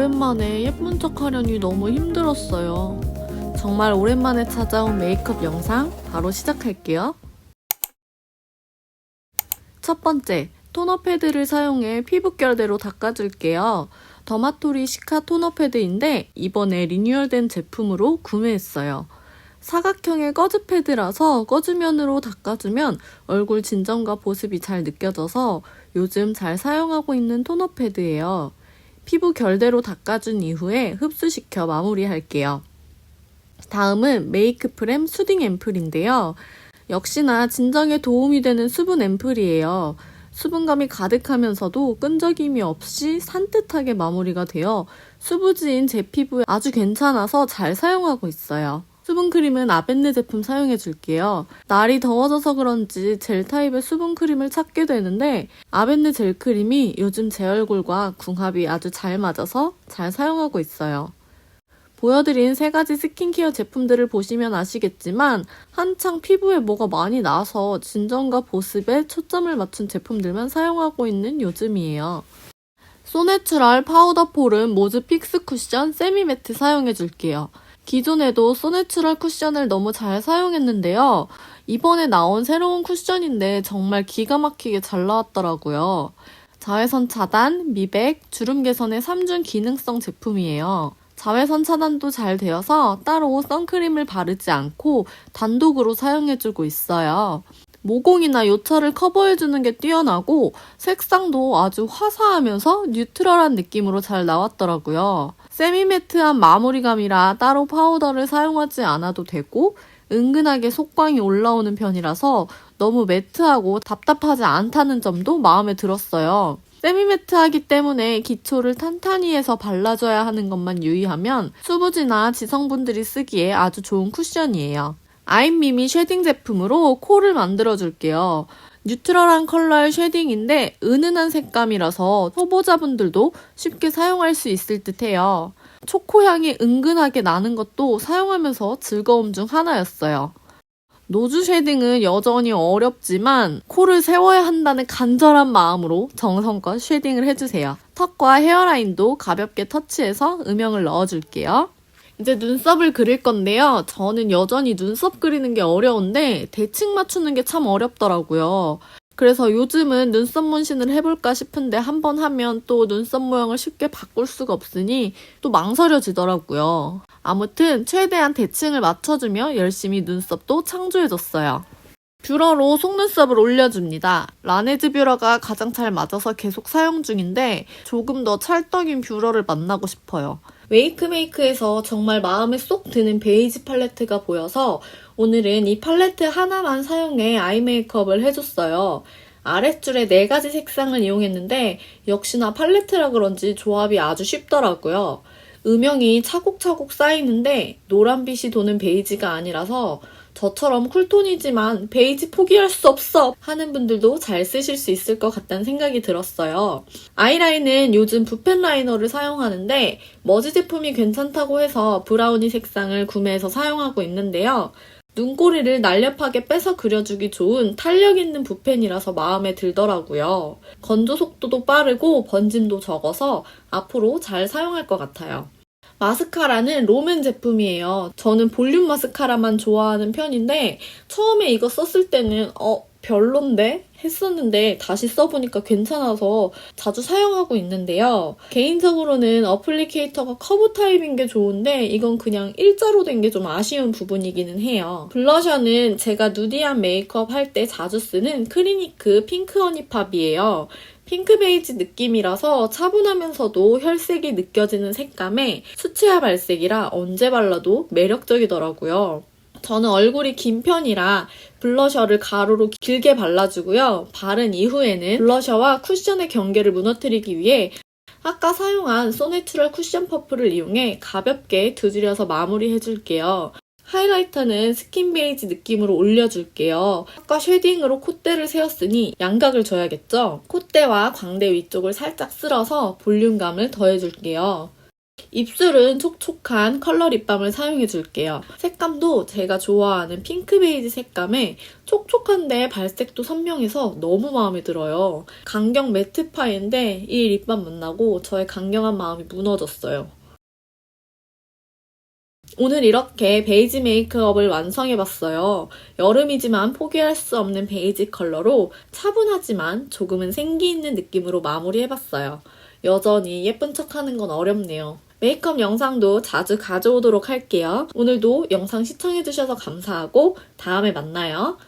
오랜만에 예쁜 척 하려니 너무 힘들었어요. 정말 오랜만에 찾아온 메이크업 영상 바로 시작할게요. 첫 번째, 토너 패드를 사용해 피부 결대로 닦아줄게요. 더마토리 시카 토너 패드인데 이번에 리뉴얼된 제품으로 구매했어요. 사각형의 꺼즈 패드라서 꺼즈면으로 닦아주면 얼굴 진정과 보습이 잘 느껴져서 요즘 잘 사용하고 있는 토너 패드예요. 피부 결대로 닦아준 이후에 흡수시켜 마무리할게요. 다음은 메이크 프렘 수딩 앰플인데요. 역시나 진정에 도움이 되는 수분 앰플이에요. 수분감이 가득하면서도 끈적임이 없이 산뜻하게 마무리가 되어 수부지인 제 피부에 아주 괜찮아서 잘 사용하고 있어요. 수분크림은 아벤느 제품 사용해 줄게요. 날이 더워져서 그런지 젤 타입의 수분크림을 찾게 되는데 아벤느 젤크림이 요즘 제 얼굴과 궁합이 아주 잘 맞아서 잘 사용하고 있어요. 보여드린 세 가지 스킨케어 제품들을 보시면 아시겠지만 한창 피부에 뭐가 많이 나서 진정과 보습에 초점을 맞춘 제품들만 사용하고 있는 요즘이에요. 소내추럴 파우더 폼 모즈 픽스 쿠션 세미 매트 사용해 줄게요. 기존에도 소내추럴 쿠션을 너무 잘 사용했는데요. 이번에 나온 새로운 쿠션인데 정말 기가 막히게 잘 나왔더라고요. 자외선 차단, 미백, 주름 개선의 3중 기능성 제품이에요. 자외선 차단도 잘 되어서 따로 선크림을 바르지 않고 단독으로 사용해주고 있어요. 모공이나 요철을 커버해주는 게 뛰어나고 색상도 아주 화사하면서 뉴트럴한 느낌으로 잘 나왔더라고요. 세미매트한 마무리감이라 따로 파우더를 사용하지 않아도 되고 은근하게 속광이 올라오는 편이라서 너무 매트하고 답답하지 않다는 점도 마음에 들었어요. 세미매트하기 때문에 기초를 탄탄히 해서 발라줘야 하는 것만 유의하면 수부지나 지성분들이 쓰기에 아주 좋은 쿠션이에요. 아임미미 쉐딩 제품으로 코를 만들어줄게요. 뉴트럴한 컬러의 쉐딩인데 은은한 색감이라서 초보자분들도 쉽게 사용할 수 있을 듯해요. 초코향이 은근하게 나는 것도 사용하면서 즐거움 중 하나였어요. 노즈 쉐딩은 여전히 어렵지만 코를 세워야 한다는 간절한 마음으로 정성껏 쉐딩을 해주세요. 턱과 헤어라인도 가볍게 터치해서 음영을 넣어줄게요. 이제 눈썹을 그릴 건데요. 저는 여전히 눈썹 그리는 게 어려운데 대칭 맞추는 게 참 어렵더라고요. 그래서 요즘은 눈썹 문신을 해볼까 싶은데 한 번 하면 또 눈썹 모양을 쉽게 바꿀 수가 없으니 또 망설여지더라고요. 아무튼 최대한 대칭을 맞춰주며 열심히 눈썹도 창조해줬어요. 뷰러로 속눈썹을 올려줍니다. 라네즈 뷰러가 가장 잘 맞아서 계속 사용 중인데 조금 더 찰떡인 뷰러를 만나고 싶어요. 웨이크메이크에서 정말 마음에 쏙 드는 베이지 팔레트가 보여서 오늘은 이 팔레트 하나만 사용해 아이 메이크업을 해줬어요. 아랫줄에 네 가지 색상을 이용했는데 역시나 팔레트라 그런지 조합이 아주 쉽더라고요. 음영이 차곡차곡 쌓이는데 노란빛이 도는 베이지가 아니라서 저처럼 쿨톤이지만 베이지 포기할 수 없어 하는 분들도 잘 쓰실 수 있을 것 같다는 생각이 들었어요. 아이라인은 요즘 붓펜 라이너를 사용하는데 머지 제품이 괜찮다고 해서 브라우니 색상을 구매해서 사용하고 있는데요. 눈꼬리를 날렵하게 빼서 그려주기 좋은 탄력 있는 붓펜이라서 마음에 들더라고요. 건조 속도도 빠르고 번짐도 적어서 앞으로 잘 사용할 것 같아요. 마스카라는 롬앤 제품이에요. 저는 볼륨 마스카라만 좋아하는 편인데 처음에 이거 썼을 때는 어 별론데 했었는데 다시 써보니까 괜찮아서 자주 사용하고 있는데요. 개인적으로는 어플리케이터가 커브 타입인 게 좋은데 이건 그냥 일자로 된 게 좀 아쉬운 부분이기는 해요. 블러셔는 제가 누디한 메이크업 할 때 자주 쓰는 크리니크 핑크 허니팝이에요. 핑크 베이지 느낌이라서 차분하면서도 혈색이 느껴지는 색감에 수채화 발색이라 언제 발라도 매력적이더라고요. 저는 얼굴이 긴 편이라 블러셔를 가로로 길게 발라주고요. 바른 이후에는 블러셔와 쿠션의 경계를 무너뜨리기 위해 아까 사용한 소내추럴 쿠션 퍼프를 이용해 가볍게 두드려서 마무리해줄게요. 하이라이터는 스킨 베이지 느낌으로 올려줄게요. 아까 쉐딩으로 콧대를 세웠으니 양각을 줘야겠죠? 콧대와 광대 위쪽을 살짝 쓸어서 볼륨감을 더해줄게요. 입술은 촉촉한 컬러 립밤을 사용해 줄게요. 색감도 제가 좋아하는 핑크 베이지 색감에 촉촉한데 발색도 선명해서 너무 마음에 들어요. 강경 매트파인데 이 립밤 만나고 저의 강경한 마음이 무너졌어요. 오늘 이렇게 베이지 메이크업을 완성해봤어요. 여름이지만 포기할 수 없는 베이지 컬러로 차분하지만 조금은 생기 있는 느낌으로 마무리해봤어요. 여전히 예쁜 척 하는 건 어렵네요. 메이크업 영상도 자주 가져오도록 할게요. 오늘도 영상 시청해주셔서 감사하고 다음에 만나요.